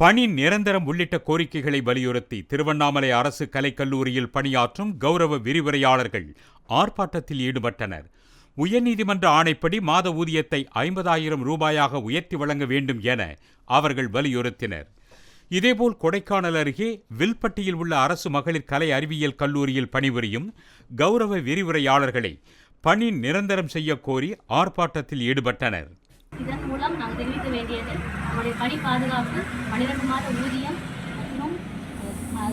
பணி நிரந்தரம் உள்ளிட்ட கோரிக்கைகளை வலியுறுத்தி திருவண்ணாமலை அரசு கலைக்கல்லூரியில் பணியாற்றும் கௌரவ விரிவுரையாளர்கள் ஆர்ப்பாட்டத்தில் ஈடுபட்டனர். உயர்நீதிமன்ற ஆணைப்படி மாத ஊதியத்தை ஐம்பதாயிரம் ரூபாயாக உயர்த்தி வழங்க வேண்டும் என அவர்கள் வலியுறுத்தினர். இதேபோல் கொடைக்கானல் அருகே வில்பட்டியில் உள்ள அரசு மகளிர் கலை அறிவியல் கல்லூரியில் பணிபுரியும் கௌரவ விரிவுரையாளர்களை பணி நிரந்தரம் செய்ய கோரி ஆர்ப்பாட்டத்தில் ஈடுபட்டனர். இதன் மூலம் நாம் தெரிவிக்க வேண்டியது அவருடைய பணி பாதுகாப்பு பன்னிரண்டு மாத ஊதியம் மற்றும்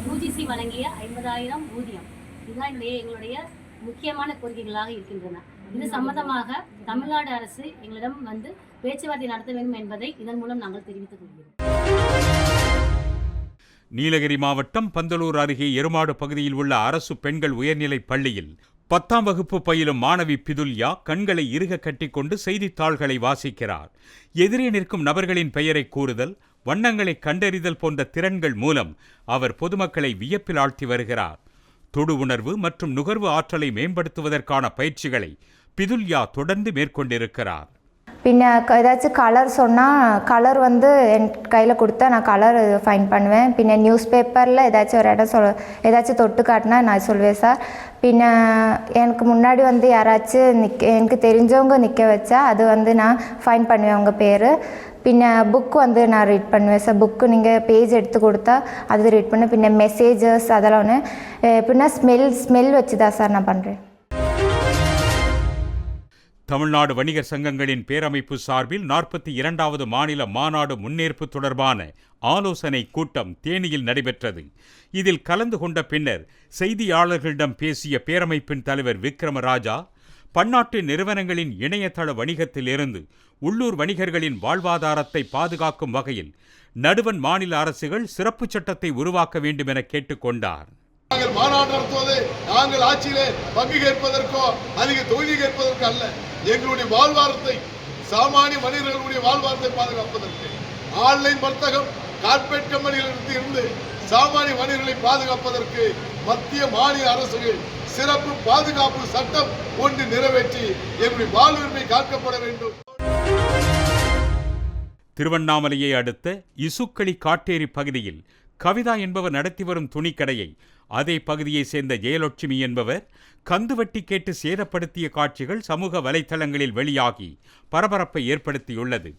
யூஜிசி வழங்கிய ஐம்பதாயிரம் ஊதியம். இதுதான் என்னுடைய எங்களுடைய முக்கியமான கோரிக்கைகளாக இருக்கின்றன. இது சம்பந்தமாக தமிழ்நாடு அரசு எங்களிடம் வந்து பேச்சுவார்த்தை நடத்த வேண்டும் என்பதை இதன் மூலம் நாங்கள் தெரிவித்துக் கொள்கிறோம். நீலகிரி மாவட்டம் பந்தலூர் அருகே எருமாடு பகுதியில் உள்ள அரசு பெண்கள் உயர்நிலைப் பள்ளியில் பத்தாம் வகுப்பு பயிலும் மாணவி பிதுல்யா கண்களை இறுக கட்டிக்கொண்டு செய்தித்தாள்களை வாசிக்கிறார். எதிரே நிற்கும் நபர்களின் பெயரை கூறுதல் வண்ணங்களை கண்டறிதல் போன்ற திறன்கள் மூலம் அவர் பொதுமக்களை வியப்பில் ஆழ்த்தி வருகிறார். தொடு உணர்வு மற்றும் நுகர்வு ஆற்றலை மேம்படுத்துவதற்கான பயிற்சிகளை பிதுல்யா தொடர்ந்து மேற்கொண்டிருக்கிறார். பின்ன க- ஏதாச்சும் கலர் சொன்னால் கலர் வந்து என் கையில் கொடுத்தா நான் கலர் ஃபைன் பண்ணுவேன். பின்ன நியூஸ் பேப்பரில் ஏதாச்சும் ஒரு இடம் சொல் ஏதாச்சும் தொட்டு காட்டினா நான் சொல்லுவேன் சார் பின்ன எனக்கு முன்னாடி வந்து யாராச்சும் நிற்க எனக்கு தெரிஞ்சவங்க நிற்க வச்சா அது வந்து நான் ஃபைன் பண்ணுவேன் அவங்க பேர். பின்ன புக் வந்து நான் ரீட் பண்ணுவேன் சார் புக்கு நீங்கள் பேஜ் எடுத்து கொடுத்தா அது ரீட் பண்ணுவேன் பின்ன மெசேஜஸ் அதெல்லாம் ஒன்று பின்ன ஸ்மெல் ஸ்மெல் வச்சு தான் சார் நான் பண்ணுறேன் தமிழ்நாடு வணிகர் சங்கங்களின் பேரமைப்பு சார்பில் நாற்பத்தி இரண்டாவது மாநில மாநாடு முன்னேற்பு தொடர்பான ஆலோசனை கூட்டம் தேனியில் நடைபெற்றது. இதில் கலந்து கொண்ட பின்னர் செய்தியாளர்களிடம் பேசிய பேரமைப்பின் தலைவர் விக்ரமராஜா பன்னாட்டு நிறுவனங்களின் இணையதள வணிகத்திலிருந்து உள்ளூர் வணிகர்களின் வாழ்வாதாரத்தை பாதுகாக்கும் வகையில் நடுவன் மாநில அரசுகள் சிறப்பு சட்டத்தை உருவாக்க வேண்டும் என கேட்டுக்கொண்டார் நாங்கள் மாநாடு நடத்துவது நாங்கள் ஆட்சியிலே பங்கு கேட்பதற்கோ அதிக தொகுதி கேட்பதற்கோ அல்ல. எங்களுடைய வாழ்வாரத்தை சாமானிய மனிதர்களுடைய வாழ்வாரத்தை பாதுகாப்பதற்கு ஆன்லைன் வர்த்தகம் கார்பரேட் கம்பெனிகளிலிருந்து இருந்து சாமானிய மனிதர்களை பாதுகாப்பதற்கு மத்திய மாநில அரசுகள் சிறப்பு பாதுகாப்பு சட்டம் ஒன்று நிறைவேற்றி எங்களுடைய வாழ்வுரிமை காக்கப்பட வேண்டும். திருவண்ணாமலையை அடுத்த இசுக்களி காட்டேரி பகுதியில் கவிதா என்பவர் நடத்தி வரும் துணிக்கடையை அதே பகுதியைச் சேர்ந்த ஜெயலட்சுமி என்பவர் கந்துவட்டி கேட்டு சேதப்படுத்திய காட்சிகள் சமூக வலைத்தளங்களில் வெளியாகி பரபரப்பை ஏற்படுத்தியுள்ளது.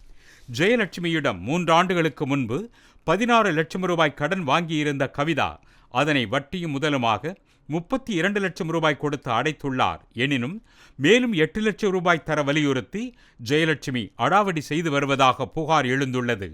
ஜெயலட்சுமியிடம் மூன்றாண்டுகளுக்கு முன்பு பதினாறு லட்சம் ரூபாய் கடன் வாங்கியிருந்த கவிதா அதனை வட்டியும் முதலுமாக முப்பத்தி இரண்டு லட்சம் ரூபாய் கொடுத்து அடைத்துள்ளார். எனினும் மேலும் எட்டு லட்சம் ரூபாய் தர வலியுறுத்தி ஜெயலட்சுமி அடாவடி செய்து வருவதாக புகார் எழுந்துள்ளது.